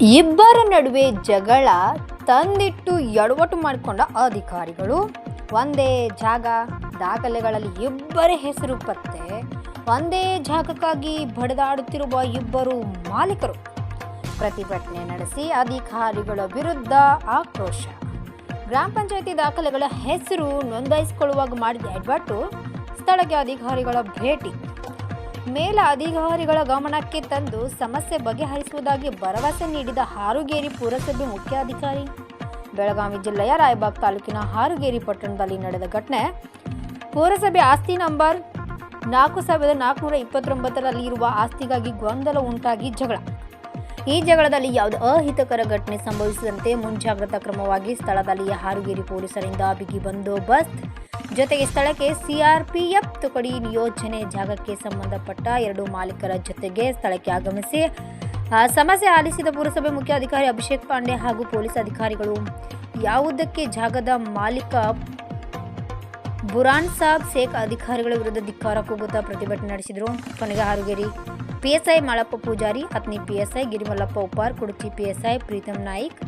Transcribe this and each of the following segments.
ಇಬ್ಬರ ನಡುವೆ ಜಗಳ ತಂದಿಟ್ಟು ಎಡವಟ್ಟು ಮಾಡಿಕೊಂಡ ಅಧಿಕಾರಿಗಳು. ಒಂದೇ ಜಾಗ ದಾಖಲೆಗಳಲ್ಲಿ ಇಬ್ಬರ ಹೆಸರು ಪತ್ತೆ. ಒಂದೇ ಜಾಗಕ್ಕಾಗಿ ಬಡಿದಾಡುತ್ತಿರುವ ಇಬ್ಬರು ಮಾಲೀಕರು. ಪ್ರತಿಭಟನೆ ನಡೆಸಿ ಅಧಿಕಾರಿಗಳ ವಿರುದ್ಧ ಆಕ್ರೋಶ. ಗ್ರಾಮ ಪಂಚಾಯತಿ ದಾಖಲೆಗಳ ಹೆಸರು ನೋಂದಾಯಿಸಿಕೊಳ್ಳುವಾಗ ಮಾಡಿದ ಎಡ್ವಟ್ಟು ಸ್ಥಳಕ್ಕೆ ಅಧಿಕಾರಿಗಳ ಭೇಟಿ. ಮೇಲ ಅಧಿಕಾರಿಗಳ ಗಮನಕ್ಕೆ ತಂದು ಸಮಸ್ಯೆ ಬಗೆಹರಿಸುವುದಾಗಿ ಭರವಸೆ ನೀಡಿದ ಹಾರುಗೇರಿ ಪುರಸಭೆ ಮುಖ್ಯಾಧಿಕಾರಿ. ಬೆಳಗಾವಿ ಜಿಲ್ಲೆಯ ರಾಯಬಾಗ್ ತಾಲೂಕಿನ ಹಾರುಗೇರಿ ಪಟ್ಟಣದಲ್ಲಿ ನಡೆದ ಘಟನೆ ಪುರಸಭೆ ಆಸ್ತಿ ನಂಬರ್ ನಾಲ್ಕು ಸಾವಿರದ ನಾಲ್ಕುನೂರ ಇಪ್ಪತ್ತೊಂಬತ್ತರಲ್ಲಿ ಇರುವ ಆಸ್ತಿಗಾಗಿ ಗೊಂದಲ ಉಂಟಾಗಿ ಜಗಳ. ಈ ಜಗಳದಲ್ಲಿ ಯಾವುದೇ ಅಹಿತಕರ ಘಟನೆ ಸಂಭವಿಸದಂತೆ ಮುಂಜಾಗ್ರತಾ ಕ್ರಮವಾಗಿ ಸ್ಥಳದಲ್ಲಿ ಹಾರುಗೇರಿ ಪೊಲೀಸರಿಂದ ಬಿಗಿ ಬಂದೋಬಸ್ತ್ ಜೊತೆಗೆ ಸ್ಥಳಕ್ಕೆ ಸಿಆರ್ಪಿಎಫ್ ತುಕಡಿ ನಿಯೋಜನೆ ಜಾಗಕ್ಕೆ ಸಂಬಂಧಪಟ್ಟ ಎರಡು ಮಾಲೀಕರ ಜೊತೆಗೆ ಸ್ಥಳಕ್ಕೆ ಆಗಮಿಸಿ ಸಮಸ್ಯೆ ಆಲಿಸಿದ ಪುರಸಭೆ ಮುಖ್ಯ ಅಧಿಕಾರಿ ಅಭಿಷೇಕ್ ಪಾಂಡೆ ಹಾಗೂ ಪೊಲೀಸ್ ಅಧಿಕಾರಿಗಳು. ಯಾವುದಕ್ಕೆ ಜಾಗದ ಮಾಲೀಕ ಬುರಾನ್ ಸಾಬ್ ಶೇಖ್ ಅಧಿಕಾರಿಗಳ ವಿರುದ್ಧ ಧಿಕ್ಕಾರ ಕೂಗುತ್ತಾ ಪ್ರತಿಭಟನೆ ನಡೆಸಿದರು. ಕೊನೆಗೆ Harugeri PSI Malappa Pujari, Athani PSI Girimallappa Uppar, Kudachi PSI Pritam Naik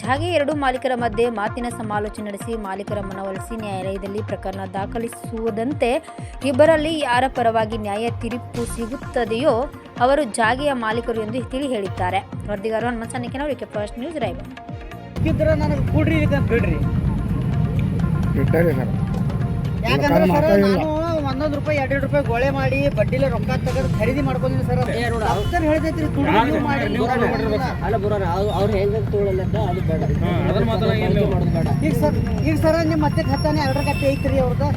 ಜಾಗೆ ಎರಡು ಮಾಲೀಕರ ಮಧ್ಯೆ ಮಾತಿನ ಸಮಾಲೋಚನೆ ನಡೆಸಿ ಮಾಲೀಕರ ಮನವೊಲಿಸಿ ನ್ಯಾಯಾಲಯದಲ್ಲಿ ಪ್ರಕರಣ ದಾಖಲಿಸುವುದಂತೆ ಇಬ್ಬರಲ್ಲಿ ಯಾರ ಪರವಾಗಿ ನ್ಯಾಯ ತೀರ್ಪು ಸಿಗುತ್ತದೆಯೋ ಅವರು ಜಾಗೆಯ ಮಾಲೀಕರು ಎಂದು ತಿಳಿ ಹೇಳಿದ್ದಾರೆ. ವರದಿಗಾರರು ಹನುಮಂತ ಸನ್ನಿಕೆನವರಿಗೆ ಫಸ್ಟ್ ನ್ಯೂಸ್ ರಾಯಬಾಗ್. ಬಿಡ್ರಿ ಒಂದೊಂದು ರೂಪಾಯಿ ಎರಡು ರೂಪಾಯಿ ಗೋಳೆ ಮಾಡಿ ಬಡ್ಡಿಲೆ ರೊಕ್ಕ ತಗದು ಖರೀದಿ ಮಾಡ್ಕೊಂಡಿನಿ ಸರ್. ಡಾಕ್ಟರ್ ಹೇಳ್ದೈತ್ರಿ ತುಡಿ ನೀವು ಮಾಡಿ. ಅಲ್ಲ ಬರೋಣ ಅವ್ರು ಹೆಂಗ ತಗೊಳ್ಳಲ್ಲ ಅದು ಬೇಡ. ಅದನ್ನ ಮಾತ್ರ ಏನು ನೀವು- ಮಾಡೋದು ಬೇಡ. ಈಗ ಸರ್ ಈಗ ಸರ್ ನಿಮ್ಮ ಮತ್ತೆ ಹತ್ತಾನೆ ಎರಡರ ಕತ್ತೆ ಐತ್ರಿ ಅವ್ರದ್ದು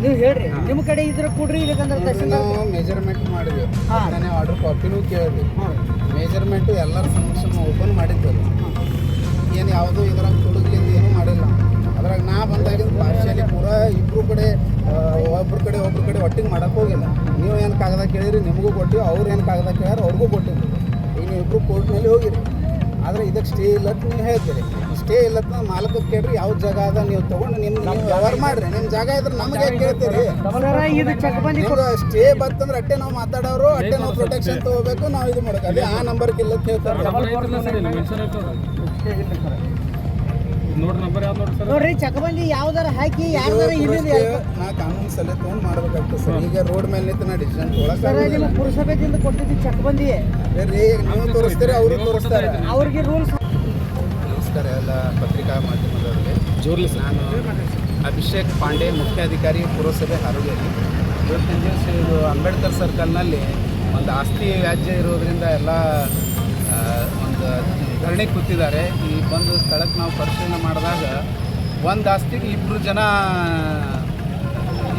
ನೀವು ಹೇಳ್ರಿ ನಿಮ್ಮ ಕಡೆ ಇದ್ರೆ ಕೊಡ್ರಿ ಇಲ್ಲಕಂದ್ರೆ ತಹಸೀಲ್ದಾರ್ ಮೆಜರ್ಮೆಂಟ್ ಮಾಡಿದ್ವಿ. ನಾನೇ ಆರ್ಡರ್ ಕಾಪಿನೂ ಕೇಳಿದ್ವಿ. ಮೆಜರ್ಮೆಂಟ್ ಎಲ್ಲರ ಸಮಕ್ಷಮ ಓಪನ್ ಮಾಡಿದ್ವಿ ಏನು ಯಾವುದು ಇದ್ರಾಗ ತುಡುಗ್ಲಿಂದ ಅದ್ರಾಗ ನಾ ಬಂದಾಗಿಂದ ಪಾರ್ಶಿಯಲಿ ಪೂರ ಇಬ್ಬರು ಕಡೆ ಒಬ್ರ ಕಡೆ ಒಬ್ರ ಕಡೆ ಒಟ್ಟಿಗೆ ಮಾಡಕ್ಕೆ ಹೋಗಿಲ್ಲ. ನೀವು ಏನು ಕಾಗದ ಕೇಳಿರಿ ನಿಮಗೂ ಕೊಟ್ಟಿವಿ ಅವ್ರು ಏನು ಕಾಗದ ಕೇಳ್ಯಾರ ಅವ್ರಿಗೂ ಕೊಟ್ಟಿದ್ವಿ ಈಗ ನೀವು ಕೋರ್ಟ್ ಕೋರ್ಟ್ನಲ್ಲಿ ಹೋಗಿರಿ. ಆದರೆ ಇದಕ್ಕೆ ಸ್ಟೇ ಇಲ್ಲ ಅಂತ ನೀವು ಹೇಳ್ತೀರಿ. ಸ್ಟೇ ಇಲ್ಲ ಅಂತ ಮಾಲಕ ಕೇಳ್ರಿ ಯಾವ ಜಾಗ ಅದ ನೀವು ತೊಗೊಂಡು ನಿಮ್ಮ ನಮ್ಮ ವ್ಯವಹಾರ ಮಾಡಿರಿ. ನಿಮ್ಮ ಜಾಗ ಇದ್ರೆ ನಮಗೆ ಯಾಕೆ ಕೇಳ್ತೀರಿ? ಸರ್ ಇದು ಚೆಕ್ ಬಂದಿ ನಿಮ್ಗೆ ಸ್ಟೇ ಬಂತಂದ್ರೆ ಅಟ್ಟೆ ನಾವು ಮಾತಾಡೋರು ಅಟ್ಟೆ ನಾವು ಪ್ರೊಟೆಕ್ಷನ್ ತಗೋಬೇಕು ನಾವು ಇದು ಮಾಡೋಕೆ ಅದೇ ಆ ನಂಬರ್ಗೆ ಇಲ್ಲ ಅಂತ ಹೇಳ್ತಾರೆ ನೋಡ್ರಿ ಚಕಬಂದಿ ಯಾವ್ದಾರ ಹಾಕಿ ಯಾರ್ದಾರ ನಾ ಕಾನೂನು ಸಲಹೆ ತಗೊಂಡ್ ಮಾಡ್ಬೇಕಾಗ್ತದೆ ಸರ್. ಈಗ ರೋಡ್ ಮೇಲೆ ನಿಂತು ನಾ ಡಿಸಿಷನ್ ಸರ್ ನಿಮ್ಮ ಪುರಸಭೆದಿಂದ ಕೊಟ್ಟಿದ್ದು ಚಕಬಂದಿ ರೀ ನೀವು ತೋರಿಸ್ತೀರಿ ಅವರು ತೋರಿಸ್ತಾರೆ. ಅವ್ರಿಗೆ ರೂಲ್ಸ್ ನಮಸ್ಕಾರ ಎಲ್ಲ ಪತ್ರಿಕಾ ಮಾಧ್ಯಮದವರಿಗೆ. ಜೋರ್ಲಿ ನಾನು ಅಭಿಷೇಕ್ ಪಾಂಡೆ ಮುಖ್ಯಾಧಿಕಾರಿ ಪುರಸಭೆ ಹಾರೋಗೇರಿ ಇವತ್ತಿನ ದಿವಸ ಇದು ಅಂಬೇಡ್ಕರ್ ಸರ್ಕಲ್ನಲ್ಲಿ ಒಂದು ಆಸ್ತಿ ವ್ಯಾಜ್ಯ ಇರೋದ್ರಿಂದ ಎಲ್ಲ ಧರಣಿ ಕೂತಿದ್ದಾರೆ. ಈ ಬಂದು ಸ್ಥಳಕ್ಕೆ ನಾವು ಪರಿಶೀಲನೆ ಮಾಡಿದಾಗ ಒಂದು ಆಸ್ತಿಗೆ ಇಬ್ಬರು ಜನ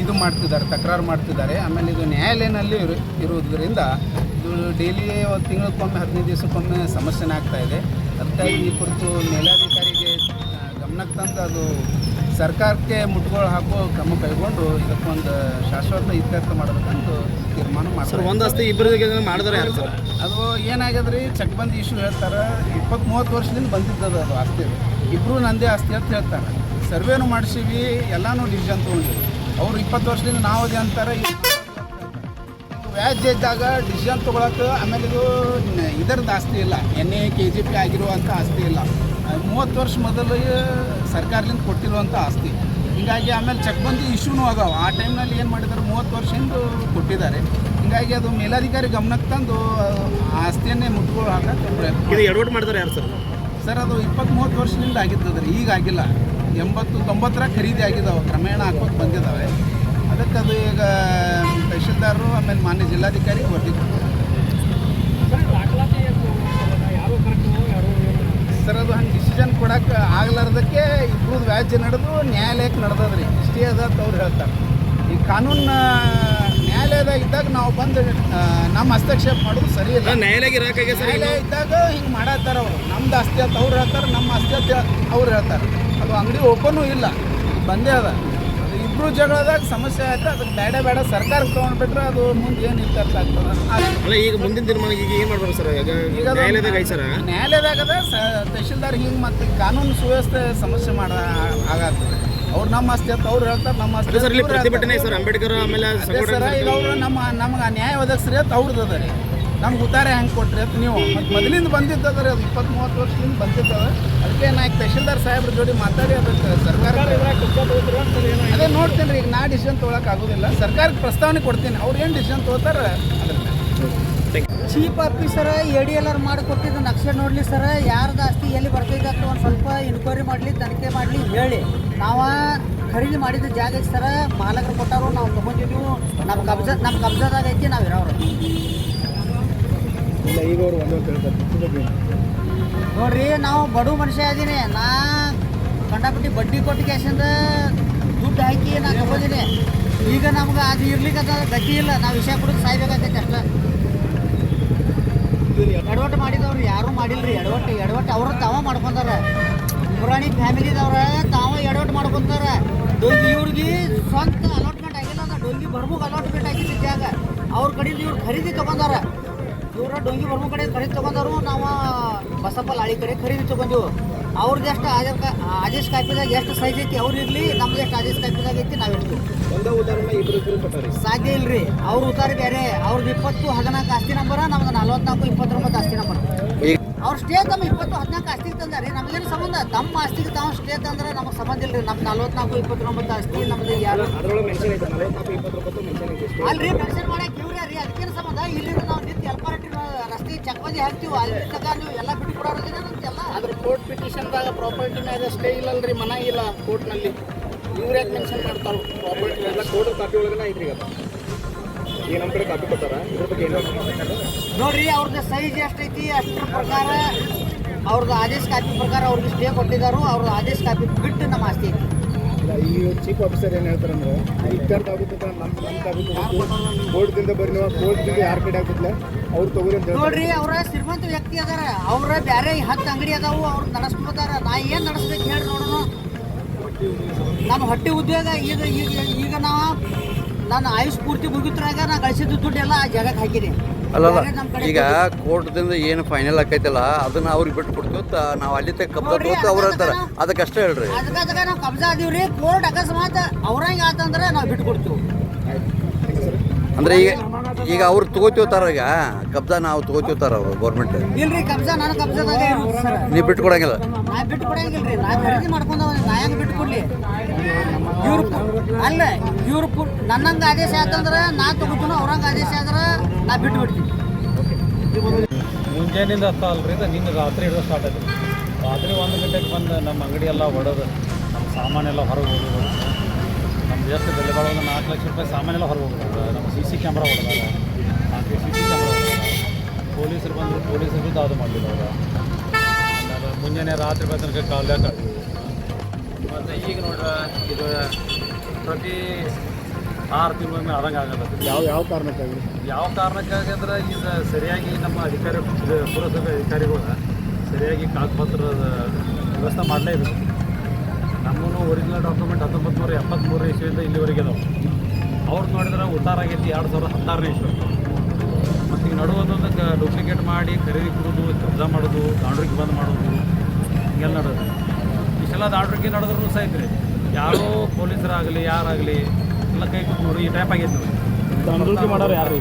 ಇದು ಮಾಡ್ತಿದ್ದಾರೆ, ತಕರಾರು ಮಾಡ್ತಿದ್ದಾರೆ. ಆಮೇಲೆ ಇದು ನ್ಯಾಯಾಲಯದಲ್ಲಿ ಇರು, ಇರುವುದರಿಂದ ಇದು ಡೈಲಿ ಒಂದು ತಿಂಗಳಕ್ಕೊಮ್ಮೆ, ಹದಿನೈದು ದಿವಸಕ್ಕೊಮ್ಮೆ ಸಮಸ್ಯೆನೇ ಆಗ್ತಾ ಇದೆ. ಅದಕ್ಕಾಗಿ ಈ ಕುರಿತು ಮೇಲಾಧಿಕಾರಿಗೆ ಗಮನಕ್ಕೆ ತಂದು ಅದು ಸರ್ಕಾರಕ್ಕೆ ಮುಟ್ಕೊಳ್ಳ ಹಾಕೋ ಕ್ರಮ ಕೈಗೊಂಡು ಇದಕ್ಕೊಂದು ಶಾಶ್ವತ ಇತ್ಯರ್ಥ ಮಾಡಬೇಕಂತ ತೀರ್ಮಾನ ಮಾಡ್ತಾರೆ ಒಂದು ಆಸ್ತಿ ಇಬ್ಬರಿಗೆ ಮಾಡಿದ್ರೆ ಸರ್? ಅದು ಏನಾಗ್ಯದ್ರಿ? ಚೆಕ್ ಬಂದ್ ಇಶ್ಯೂ ಹೇಳ್ತಾರೆ? ಇಪ್ಪತ್ತು ಮೂವತ್ತು ವರ್ಷದಿಂದ ಬಂದಿದ್ದದ ಅದು ಆಸ್ತಿ ಇಬ್ಬರು ನಂದೇ ಆಸ್ತಿ ಅಂತ ಹೇಳ್ತಾರೆ. ಸರ್ವೇನು ಮಾಡಿಸಿವಿ ಎಲ್ಲನೂ ಡಿಸಿಷನ್ ತೊಗೊಂಡಿವಿ. ಅವ್ರು ಇಪ್ಪತ್ತು ವರ್ಷದಿಂದ ನಾವು ಅದೇ ಅಂತಾರೆ ವ್ಯಾಜ್ ವ್ಯಾಜ್ಯ ಇದ್ದಾಗ ಡಿಸಿಷನ್ ತೊಗೊಳಕ್ಕೆ ಆಮೇಲೆ ಇದು ಇದರದ್ದು ಆಸ್ತಿ ಇಲ್ಲ. N A K G P ಆಗಿರುವಂಥ ಆಸ್ತಿ ಇಲ್ಲ. ಮೂವತ್ತು ವರ್ಷ ಮೊದಲು ಸರ್ಕಾರದಿಂದ ಕೊಟ್ಟಿರುವಂಥ ಆಸ್ತಿ. ಹೀಗಾಗಿ ಆಮೇಲೆ ಚೆಕ್ ಬಂದು ಇಶ್ಯೂನೂ ಅದಾವೆ. ಆ ಟೈಮ್ನಲ್ಲಿ ಏನು ಮಾಡಿದ್ದಾರೆ? ಮೂವತ್ತು ವರ್ಷದಿಂದ ಕೊಟ್ಟಿದ್ದಾರೆ. ಹೀಗಾಗಿ ಅದು ಮೇಲಾಧಿಕಾರಿ ಗಮನಕ್ಕೆ ತಂದು ಆ ಆಸ್ತಿಯನ್ನೇ ಮುಟ್ಕೊಳ್ಳೋ ಹಾಕಕ್ಕೆ ಪ್ರಯತ್ನ ಮಾಡಿದ್ರೆ ಯಾರು ಸರ್? ಸರ್ ಅದು ಇಪ್ಪತ್ತು ಮೂವತ್ತು ವರ್ಷದಿಂದ ಆಗಿದ್ದದ್ರಿ. ಈಗ ಆಗಿಲ್ಲ. ಎಂಬತ್ತು ತೊಂಬತ್ತರ ಖರೀದಿ ಆಗಿದ್ದಾವೆ ಕ್ರಮೇಣ ಹಾಕೋಕೆ ಬಂದಿದ್ದಾವೆ ಅದಕ್ಕೆ ಅದು ಈಗ ತಹಶೀಲ್ದಾರರು ಆಮೇಲೆ ಮಾನ್ಯ ಜಿಲ್ಲಾಧಿಕಾರಿ ವರದಿ ಕೊಡ್ತಾರೆ. ಸರ್ ಅದು ಹಂಗೆ ಡಿಸಿಷನ್ ಕೊಡಕ್ಕೆ ಆಗ್ಲಾರ್ದಕ್ಕೆ ಇಬ್ಬರದು ವ್ಯಾಜ್ಯ ನಡೆದು ನ್ಯಾಯಾಲಯಕ್ಕೆ ನಡೆದದ್ರಿ. ಇಷ್ಟೇ ಅದ ಅವ್ರು ಹೇಳ್ತಾರೆ. ಈ ಕಾನೂನು ನ್ಯಾಯಾಲಯದಾಗ ಇದ್ದಾಗ ನಾವು ಬಂದು ನಮ್ಮ ಹಸ್ತಕ್ಷೇಪ ಮಾಡೋದು ಸರಿ ಇಲ್ಲ. ಸರ್ ನ್ಯಾಯಾಲಯ ಇದ್ದಾಗ ಹಿಂಗೆ ಮಾಡತ್ತಾರ ಅವರು. ನಮ್ದು ಅಸ್ತಿ ಅಂತ ಅವ್ರು ಹೇಳ್ತಾರೆ ನಮ್ಮ ಅಸ್ತಿ ಅಂತ ಅವ್ರು ಹೇಳ್ತಾರೆ. ಅದು ಅಂಗಡಿ ಓಪನು ಇಲ್ಲ. ಬಂದೇ ಅದ. ಅದು ಇಬ್ಬರು ಜಗಳದಾಗ ಸಮಸ್ಯೆ ಆಯ್ತು. ಅದಕ್ಕೆ ಬೇಡ ಬೇಡ ಸರ್ಕಾರ ತಗೊಂಡ್ಬಿಟ್ರೆ ಅದು ಮುಂದೆ ಏನು ಇರ್ತಾ ಅಲ್ಲ ಈಗ ಮುಂದಿನ ತೀರ್ಮಾನ ಈಗ ಏನು ಮಾಡ್ಬೇಕು ಸರ್? ಈಗ ಈಗ ಅದು ನ್ಯಾಯಾಲಯದಾಗ ಐತೆ ಸರ್? ನ್ಯಾಯಾಲಯದಾಗ ಅದ ತಹಶೀಲ್ದಾರ್ ಹಿಂಗೆ ಮತ್ತೆ ಕಾನೂನು ಸುವ್ಯವಸ್ಥೆ ಸಮಸ್ಯೆ ಮಾಡ ಆಗತ್ತೆ ಅವ್ರು ನಮ್ಮ ಆಸ್ತಿ ಅಂತ ಅವ್ರು ಹೇಳ್ತಾರೆ ನಮ್ಮ ಆಸ್ತಿ ಅದೇ ಸರ್ ಇಲ್ಲಿ ಇವ್ರು ಪ್ರತಿಭಟನೆ ಹೇಳ್ತಾರೆ. ಸರ್ ಅಂಬೇಡ್ಕರ್ ಆಮೇಲೆ ಅದೇ ಸರ್ ಈಗ ಅವರು ನಮ್ಮ ನಮ್ಗೆ ನ್ಯಾಯ ಒದಗಿಸ್ರಿ ಅಂತ ಅವ್ರದ್ದು ಅದ. ರೀ ನಮ್ಗೆ ಉತ್ತಾರೆ ಹೆಂಗೆ ಕೊಟ್ರಿ ಅಂತ ನೀವು. ಮತ್ತು ಮೊದಲಿಂದ ಬಂದಿದ್ದದ್ರಿ ಅದು ಇಪ್ಪತ್ತು ಮೂವತ್ತು ವರ್ಷದಿಂದ ಬಂದಿದ್ದದ ಅದಕ್ಕೆ ನಾ ಈಗ ತಹಶೀಲ್ದಾರ್ ಸಾಹೇಬ್ರ ಜೋಡಿ ಮಾತಾಡಿ ಅದಕ್ಕೆ ಸರ್ಕಾರ ಅದೇ ನೋಡ್ತೀನಿ ರೀ ಈಗ ನಾ ಡಿಸಿಷನ್ ತೊಗೊಳಕ್ಕೆ ಆಗೋದಿಲ್ಲ. ಸರ್ಕಾರಕ್ಕೆ ಪ್ರಸ್ತಾವನೆ ಕೊಡ್ತೀನಿ. ಅವ್ರು ಏನು ಡಿಸಿಷನ್ ತೊಗೋತಾರೆ ಅದ್ರ chief officer A D L R ಮಾಡಿಕೊಟ್ಟಿದ್ದು ನಕ್ಷೆ ನೋಡಲಿ ಸರ್ ಯಾರ್ದು ಆಸ್ತಿ ಎಲ್ಲಿ ಬರ್ತೈತೆ ಅಂತ ಒಂದು ಸ್ವಲ್ಪ ಇನ್ಕ್ವೈರಿ ಮಾಡಲಿ ತನಿಖೆ ಮಾಡಲಿ ಹೇಳಿ. ನಾವು ಖರೀದಿ ಮಾಡಿದ ಜಾಗಕ್ಕೆ ಸರ್ ಸರ ಮಾಲಕರು ಕೊಟ್ಟಾರು ನಾವು ತೊಗೊಂಡಿದ್ದೀವಿ ನಮ್ಮ ಕಬ್ಜ ನಮ್ಮ ಕಬ್ಜಾದಾಗ ಐತಿ ನಾವು ಇರೋರು ಇಲ್ಲ, ಈಗ ಅವರು ಒಂದೇ ಇದ್ರ ನೋಡ್ರಿ, ನಾವು ಬಡ ಮನುಷ್ಯ ಅದೀನಿ ನಾ ಕಂಡಾಪಟ್ಟಿ ಬಡ್ಡಿ ಕೊಟ್ಟು ಕ್ಯಾಶಿಂದ ದುಡ್ಡು ಹಾಕಿ ನಾ ತಗೋದಿನಿ ಈಗ ನಮ್ಗೆ ಅದು ಇರ್ಲಿಕ್ಕೆ ಗತಿ ಇಲ್ಲ. ನಾವು ವಿಷಯ ಕೊಡೋದು ಸಾಯ್ಬೇಕಾಗೈತೆ ಅಷ್ಟ. ಎಡವಟ್ಟು ಮಾಡಿದವ್ರು ಯಾರೂ ಮಾಡಿಲ್ರಿ. ಎಡವಟ್ಟು ಎಡವಟ್ಟು ಅವರು ತಾವ ಮಾಡ್ಕೊಂಡಾರ ಪುರಾಣಿ ಫ್ಯಾಮಿಲಿದವ್ರ ತಾವ ಎಡವಟ್ಟು ಮಾಡ್ಕೊಂತಾರ ಡೊಲ್ಲಿ ಇವ್ರಿಗೆ ಸ್ವಂತ ಅಲಾಟ್ಮೆಂಟ್ ಆಗಿಲ್ಲ ಅದ ಡೊಲ್ಲಿ ಬರ್ಮುಗ್ ಅಲಾಟ್ಮೆಂಟ್ ಆಗಿದ್ದ ಜಾಗ. ಅವ್ರ ಕಡೆಯಿಂದ ಇವ್ರು ಖರೀದಿ ತಗೊಂಡಾರ ಇವ್ರ ಡೊಂಗಿ ಬರ್ಮ ಕಡೆ ಖರೀದಿ ತಗೊಂಡಾರು ನಾವು ಬಸಪ್ಪ ಲಾಳಿ ಕಡೆ ಖರೀದಿ ತೊಗೊಂಡೆವು. ಅವ್ರದ್ದು ಎಷ್ಟು ಆದೇಶ ಕಾಪಿದಾಗ ಎಷ್ಟು ಸೈಜ್ ಐತಿ ಅವ್ರು ಇರಲಿ ನಮ್ದು ಎಷ್ಟು ಆದೇಶ ಕಾಪಿದಾಗ ಐತಿ ನಾವು ಇರ್ತೀವಿ. ಒಂದೇ ಉದಾಹರಣೆ ಇಬ್ಬರು ಇಬ್ಬರು ಕೊಟ್ಟಾರೆ ಸಾಧ್ಯ ಇಲ್ರಿ. ಅವ್ರ ಉತ್ತಾರ ಬೇರೆ ಅವ್ರದ್ದು ಇಪ್ಪತ್ತು ಹದಿನಾಲ್ಕು ಆಸ್ತಿ ನಂಬರ ನಮ್ದು ನಲ್ವತ್ನಾಲ್ಕು ಇಪ್ಪತ್ತೊಂಬತ್ತು ಆಸ್ತಿ ನಂಬರ್ ಅವ್ರ ಸ್ಟೇ ತಮ್ಮ ಇಪ್ಪತ್ತು ಹದಿನಾಲ್ಕು ಆಸ್ತಿಗೆ ತಂದಾರಿ ನಮಗೇನು ಸಂಬಂಧ? ತಮ್ಮ ಆಸ್ತಿಗೆ ತಾವು ಸ್ಟೇ ತಂದ್ರೆ ನಮಗೆ ಸಂಬಂಧ ಇಲ್ರಿ. ನಮ್ದು ನಲ್ವತ್ನಾಲ್ಕು ಇಪ್ಪತ್ತೊಂಬತ್ತು ಆಸ್ತಿ ನಮ್ದು ಯಾರು ಅಲ್ರಿ ಮೆನ್ಷನ್ ಮಾಡಕ್ಕೆ ಇವ್ರಿ ರೀ ಅದಕ್ಕೇನು ಸಂಬಂಧ? ಎಲ್ಪಾರಟ್ಟಿ ಚಕ್ಬಂದಿ ಹಾಕ್ತೀವಿ ಅಲ್ಲಿ ತಗ ನೀವು ಎಲ್ಲ ಬಿಟ್ಟು ಕೊಡೋದಿಲ್ಲ ನಮ್ಗೆಲ್ಲ ಆದ್ರೆ ಕೋರ್ಟ್ ಪಿಟಿಷನ್ದಾಗ ಪ್ರಾಪರ್ಟಿ ಮ್ಯಾಗ ಸ್ಟೇ ಇಲ್ಲಲ್ರಿ ಮನ ಇಲ್ಲ ಕೋರ್ಟ್ನಲ್ಲಿ ಇವ್ರು ಯಾಕೆ ಮೆನ್ಷನ್ ಮಾಡ್ತಾರೆ ಪ್ರಾಪರ್ಟಿ ಎಲ್ಲ ಕೋರ್ಟ್ ಕಾಪಿ ಒಳಗನೆ ಐತ್ರಿ ಈಗ. ಅದು. ಈಗ ನಮ್ಮ ಕಡೆ ಕಾಪಿ ಕೊಟ್ಟಾರ? ಇದ್ರ ಬಗ್ಗೆ ಏನು ನೋಡ್ರಿ ಅವ್ರದ್ದು ಸೈಜ್ ಎಷ್ಟೈತಿ ಅಷ್ಟರ ಪ್ರಕಾರ ಅವ್ರದ್ದು ಆದೇಶ ಕಾಪಿ ಪ್ರಕಾರ ಅವ್ರಿಗೆ ಸ್ಟೇ ಕೊಟ್ಟಿದ್ದಾರೆ ಅವ್ರದ್ದು ಆದೇಶ ಕಾಪಿ ಬಿಟ್ಟು ನಮ್ಮ ಆಸ್ತಿ ಐತಿ. ಈ ಚೀಫ್ ಆಫೀಸರ್ ಏನು ಹೇಳ್ತಾರಂದ್ರೆ ಇತ್ಯರ್ಥ ಆಗುತ್ತೆ ನಮ್ಮ ಆಗುತ್ತೆ ಕಾಪಿ ತಗೋಬೇಕು ಕೋರ್ಟ್ದಿಂದ ಬರ್ರಿ ಕೋರ್ಟ್ದಿಂದ ಯಾರ ಕಡೆ ಆಗುತ್ತೆ ಅವ್ರು ತಗೋರಿ ಅಂತ ನೋಡ್ರಿ, ಅವ್ರ ಶ್ರೀಮಂತ ವ್ಯಕ್ತಿ ಅದಾರ, ಅವ್ರ ಬ್ಯಾರೆ ಹತ್ತು ಅಂಗಡಿ ಅದಾವು, ಅವ್ರ ನಡೆಸ್ಬೋದಾರ ನಾ ಏನ್ ನಡೆಸ್ಬೇಕು ಹೇಳಿ ನೋಡೋಣ. ನಮ್ಮ ಹೊಟ್ಟೆ ಉದ್ಯೋಗ ಈಗ ಈಗ ಈಗ ನಾವು ನನ್ನ ಆಯುಷ್ ಪೂರ್ತಿ ಮುಗಿತ್ರಾಗ ನಾ ಗಳಿಸಿದ ದುಡ್ಡೆಲ್ಲ ಆ ಜಾಗಕ್ಕೆ ಹಾಕಿರಿ ಅಲ್ಲಲ್ಲ ಈಗ ಕೋರ್ಟ್ದಿಂದ ಏನು ಫೈನಲ್ ಆಕೈತಲ್ಲ ಅದನ್ನ ಅವ್ರಿಗೆ ಬಿಟ್ಟು ಕೊಡ್ತು ನಾವು ಅಲ್ಲಿ ತಕ್ಕ ಕಬ್ಜಾ ಅವ್ರ ತಗೋತ ಅವ್ರು ಹೇಳ್ತಾರೆ ಅದಕ್ಕೆ ಅಷ್ಟೇ ಹೇಳ್ರಿ. ಅದಕ್ಕೆ ಅದಕ್ಕೆ ನಾವು ಕಬ್ಜಾ ಅದೀವ್ರಿ ಕೋರ್ಟ್ ಅಕಸ್ಮಾತ್ ಅವ್ರಂಗೆ ಆತಂದ್ರೆ ನಾವು ಬಿಟ್ಟು ಕೊಡ್ತೀವಿ. ಅಂದ್ರೆ ಈಗ ಈಗ ಅವ್ರು ತಗೋತಿರ್ತಾರ ಈಗ? ಕಬ್ಜಾ ನಾವು ತಗೋತಿರ್ತಾರ ಅವರು ಗೌರ್ಮೆಂಟ್ ಇಲ್ರಿ ಕಬ್ಜಾ ನಾನು ಕಬ್ಜಾದಾಗ ನೀವು ಬಿಟ್ಟು ಕೊಡಂಗಿಲ್ಲ? ನಾ ಬಿಟ್ಟು ಕೊಡಂಗಿಲ್ರಿ. ನಾ ಖರೀದಿ ಮಾಡ್ಕೊಂಡವ ನಾ ಹೆಂಗ್ ಬಿಟ್ಟು ಕೊಡ್ಲಿ? ಇವ್ರು ಅಲ್ಲ ಇವ್ರು ನನ್ನಂಗೆ ಆದೇಶ ಆತಂದ್ರ ನಾ ತಗೋತೀನೋ ಅವ್ರಂಗ ಆದೇಶ ಆದ್ರೆ ನಾ ಬಿಟ್ಟು ಬಿಡ್ತೀನಿ. ಮುಂಜಾನೆಯಿಂದ ಹತ್ತ ಅಲ್ರಿ ನಿನ್ನ ನಿನ್ನೆ ರಾತ್ರಿ ಹಿಡಿದು ಸ್ಟಾರ್ಟ್ ಆಯ್ತು. ರಾತ್ರಿ ಒಂದು ಗಂಟೆಗೆ ಬಂದು ನಮ್ಮ ಅಂಗಡಿ ಎಲ್ಲ ಹೊಡೋದು ನಮ್ಮ ಸಾಮಾನೆಲ್ಲ ಹೊರಗೆ ಹೋಗೋದು ನಮ್ದು ಎಷ್ಟು ಬೆಲೆ ಬಾಳೋದು ನಾಲ್ಕು ಲಕ್ಷ ರೂಪಾಯಿ ಸಾಮಾನೆಲ್ಲ ಹೊರಗೆ ಹೋಗೋದು ನಮ್ಮ ಸಿ ಸಿ ಕ್ಯಾಮ್ರಾ ಹೊಡೆದಾರ. ನಾಲ್ಕು ಸಿ ಸಿ ಕ್ಯಾಮ್ರಾ ಪೊಲೀಸರು ಬಂದರು ಪೊಲೀಸರು ದಾದು ಮಾಡಲಿಲ್ಲ ಅವರು ಆಮೇಲೆ ಮುಂಜಾನೆ ರಾತ್ರಿ ಬಂದ ತನಕ ಆಗಿದೆ ಮತ್ತು ಈಗ ನೋಡ್ರಿ ಇದು ಪ್ರತಿ ಆರು ತಿಂಗಳೊಮ್ಮೆ ಆದಂಗೆ ಆಗಲ್ಲ. ಯಾವ ಯಾವ ಕಾರಣಕ್ಕಾಗಿ? ಯಾವ ಕಾರಣಕ್ಕಾಗಿ ಅಂದ್ರೆ ಇದು ಸರಿಯಾಗಿ ನಮ್ಮ ಅಧಿಕಾರಿ ಪುರಸಭೆ ಅಧಿಕಾರಿಗಳು ಸರಿಯಾಗಿ ಕಾಗಪತ್ರದ ವ್ಯವಸ್ಥೆ ಮಾಡಲೇ ನಮ್ಮೂ ಒರಿಜಿನಲ್ ಡಾಕ್ಯುಮೆಂಟ್ ಹತ್ತೊಂಬತ್ತು ನೂರ ಎಪ್ಪತ್ತ್ಮೂರು ಇಸ್ವಿಯಿಂದ ಇಲ್ಲಿವರೆಗೆ ಅದಾವೆ. ಅವ್ರು ನೋಡಿದ್ರೆ ಉದ್ದಾರ ಆಗೈತಿ ಎರಡು ಸಾವಿರದ ಹದಿನಾರನೇ ಇಸ್ವಿ ಮತ್ತು ಈಗ ನಡುವೊಂದೊಂದಕ್ಕೆ ಡೂಪ್ಲಿಕೇಟ್ ಮಾಡಿ ಖರೀದಿ ಕೊಡೋದು ಕಬ್ಜಾ ಮಾಡೋದು ದಾಂಡ್ರಿಗೆ ಬಂದ್ ಮಾಡೋದು ಹಿಂಗೆಲ್ಲ ನಡೆದು. ಇಷ್ಟೆಲ್ಲ ದಾಂಡ್ರಿಗೆ ನಡೆದ್ರೂ ಸಹ ಐತ್ರಿ ಯಾರೋ ಪೊಲೀಸರಾಗಲಿ ಯಾರಾಗಲಿ ಎಲ್ಲ ಕೈ ಕೊಟ್ಟು ನೋಡಿ ಈ ಟೈಪ್ ಆಗೈತೆ ದಂಡುಕಿ ಮಾಡೋರು ಯಾರು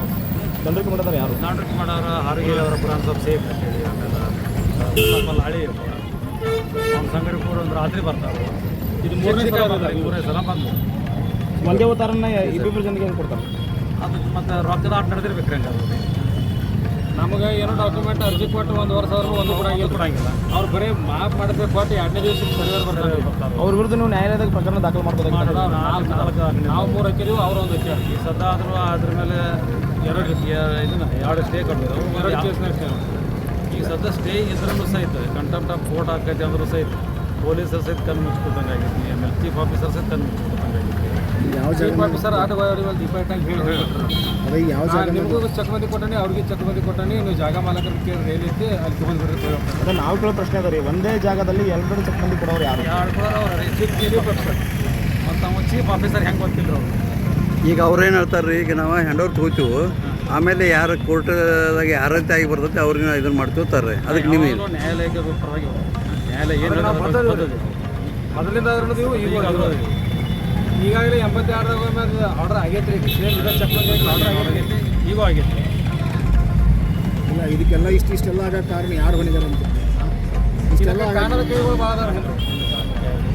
ದಾಂಡ್ರಿಗೆ ಮಾಡೋರು ಯಾರು? ದಾಂಡ್ರಿಗೆ ಮಾಡೋರು ಹಾರಿಗೆ ಅವರ ಪುರಾಣ ಸ್ವಲ್ಪ ಸೇಫ್ ಅಂತೇಳಿ ಆಮೇಲೆ ಸ್ವಲ್ಪ ಹಳಿ ಅವ್ನ ಸಂಗಡಿ ಕೂಡ ಒಂದು ರಾತ್ರಿ ಬರ್ತಾರೆ ಇದು ಮೂರನೇ ಸಲ ಮೂರನೇ ಸಲ ಬಂದು. ಒಂದೇ ಅವತಾರನ ಇಬ್ಬಿಬ್ಬರು ಏನು ಕೊಡ್ತಾರೆ? ಅದು ಮತ್ತು ರೊಕ್ಕದ ಆಟ ನಡೆದಿರ್ಬೇಕು ರೀ ಹಂಗಾದ್ರೆ ನಮಗೆ ಏನೋ ಡಾಕ್ಯುಮೆಂಟ್ ಅರ್ಜಿ ಕೊಟ್ಟು ಒಂದು ವರ್ಷ ಆದ್ರೂ ಒಂದು ಕೂಡ ಕೊಡಂಗಿಲ್ಲ. ಅವ್ರು ಬರೀ ಮಾಪ್ ಮಾಡಿದ್ರೆ ಕೊಟ್ಟು ಎರಡನೇ ದಿವಸ ಸರ್ವೇರ್ ಬರ್ತಾರೆ ಅವ್ರ ವಿರುದ್ಧ ನೀವು ನ್ಯಾಯಾಲಯದಾಗ ಪ್ರಕರಣ ದಾಖಲು ಮಾಡ್ಬೋದು ನಾಲ್ಕು ನಾಲ್ಕು ನಾವು ಮೂರು ಹಾಕಿದೀವಿ ಅವ್ರು ಒಂದು ಹಾಕ್ಯಾರ ಈ ಸದ್ದ ಆದರೂ ಅದ್ರ ಮೇಲೆ ಎರಡು ಇದನ್ನ ಎರಡು ಸ್ಟೇ ಕಟ್ಟಿದ್ರು. ಎರಡು ಕೇಸ್ನಾಗ ಈಗ ಸದ್ಯ ಸ್ಟೇ ಇದ್ರೂ ಸಹಿತ ಕಂಟೆಂಪ್ಟ್ ಆಫ್ ಕೋರ್ಟ್ ಹಾಕೈತಿ ಅಂದ್ರೂ ಸಹಿತ. ಪೊಲೀಸರ್ ಸಹಿತ ಕಣ್ಣು ಮುಚ್ಕೊತಂಗೆ ಆಗೈತಿ ಆಮೇಲೆ ಚೀಫ್ ಆಫೀಸರ್ ಸಹಿತ ಕಣ್ಣು ಮುಚ್ಕೊತಂಗೆ ಆಗೈತಿ ಯಾವ ಚೀಫ್ ಆಫೀಸರ್ ಆಟ ಹೇಳಿ ಯಾವ ಜಾಗ ನಿಮಗೂ ಚಕಮತಿ ಕೊಟ್ಟಾನೆ ಅವ್ರಿಗೆ ಚಕಮತಿ ಕೊಟ್ಟಾನೆ ನೀವು ಜಾಗ ಮಾಲಕರ ಕೇಳಿ ಏನೈತಿ ಅಲ್ಲಿ ತಗೊಂಡ್ಬಿಡ್ರಿ ಅದ ನಾವು ಕೇಳೋ ಪ್ರಶ್ನೆ ಅದ ರೀ ಒಂದೇ ಜಾಗದಲ್ಲಿ ಎರಡು ಚಕ್ಮಂದಿ ಕೊಡೋರು ಯಾರು? ಚೀಫ್ ಚೀಫ್ ಆಫೀಸರ್ ಮತ್ತು ಚೀಫ್ ಆಫೀಸರ್ ಹೆಂಗೆ ಗೊತ್ತಿಲ್ಲ ಅವ್ರು? ಈಗ ಅವ್ರು ಏನು ಹೇಳ್ತಾರೆ ರೀ ಈಗ ನಾವು ಹ್ಯಾಂಡ್ ಓವರ್ ತಗೋತೀವಿ. ಆಮೇಲೆ ಯಾರು ಕೋರ್ಟ್ದಾಗ ಯಾರಂತೆ ಆಗಿ ಬರ್ತೈತೆ ಅವ್ರಿಗೆ ಇದನ್ನು ಮಾಡ್ತಿರ್ತಾರೆ ಅದಕ್ಕೆ ನೀವು ಯಾವಾಗ್ಲೂ ನ್ಯಾಯಾಲಯಕ್ಕೆ ಪರವಾಗಿ ಮೊದಲಿಂದ ನೀವು ಈಗ ಈಗಾಗಲೇ ಎಂಬತ್ತೆರಡರಾಗ ಆರ್ಡರ್ ಆಗೈತೆ ರೀ. ಸೇಮ್ ಇದೇ ಚಪ್ಪಲಿ ಆರ್ಡರ್ ಆಗೈತೆ ಈಗೂ ಆಗೈತೆ. ಇದಕ್ಕೆಲ್ಲ ಇಷ್ಟು ಇಷ್ಟೆಲ್ಲ ಆಗೋ ಕಾರಣ ಯಾರು ಹೊಣಿದಾರೆ ಅಂತ. ಇಷ್ಟೆಲ್ಲ ಇದಕ್ಕೆ ಕಾರಣದ ಕೈಗಳು ಭಾಳ ಅದಾವ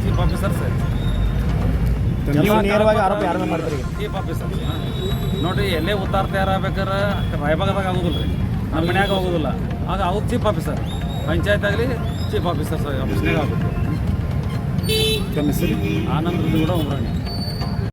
ಚೀಫ್ ಆಫೀಸರ್ ಸರ್. ನೀವು ನೇರವಾಗಿ ಆರೋಪ ಯಾರನ್ನ ಮಾಡ್ತೀರಿ? Chief officer. ನೋಡ್ರಿ ಎಲ್ಲೇ ಉತ್ತಾರ ತಯಾರಾಗ್ಬೇಕಾರೆ ರಾಯಭಾಗದಾಗ ಆಗೋದಿಲ್ಲ ರೀ. ನಮ್ಮ ಮನ್ಯಾಗ ಆಗೋದಿಲ್ಲ. ಆಗ ಅವ್ರು ಚೀಫ್ ಆಫೀಸರ್. ಪಂಚಾಯತ್ ಆಗಲಿ ಚೀಫ್ ಆಫೀಸರ್ ಆಫೀಸ್ನಾಗ ಆಗುತ್ತೆ ತಮ್ಮ ಹೆಸರು ಆನಂದ್ ಕೂಡ ಉಮ್ರಾಣಿ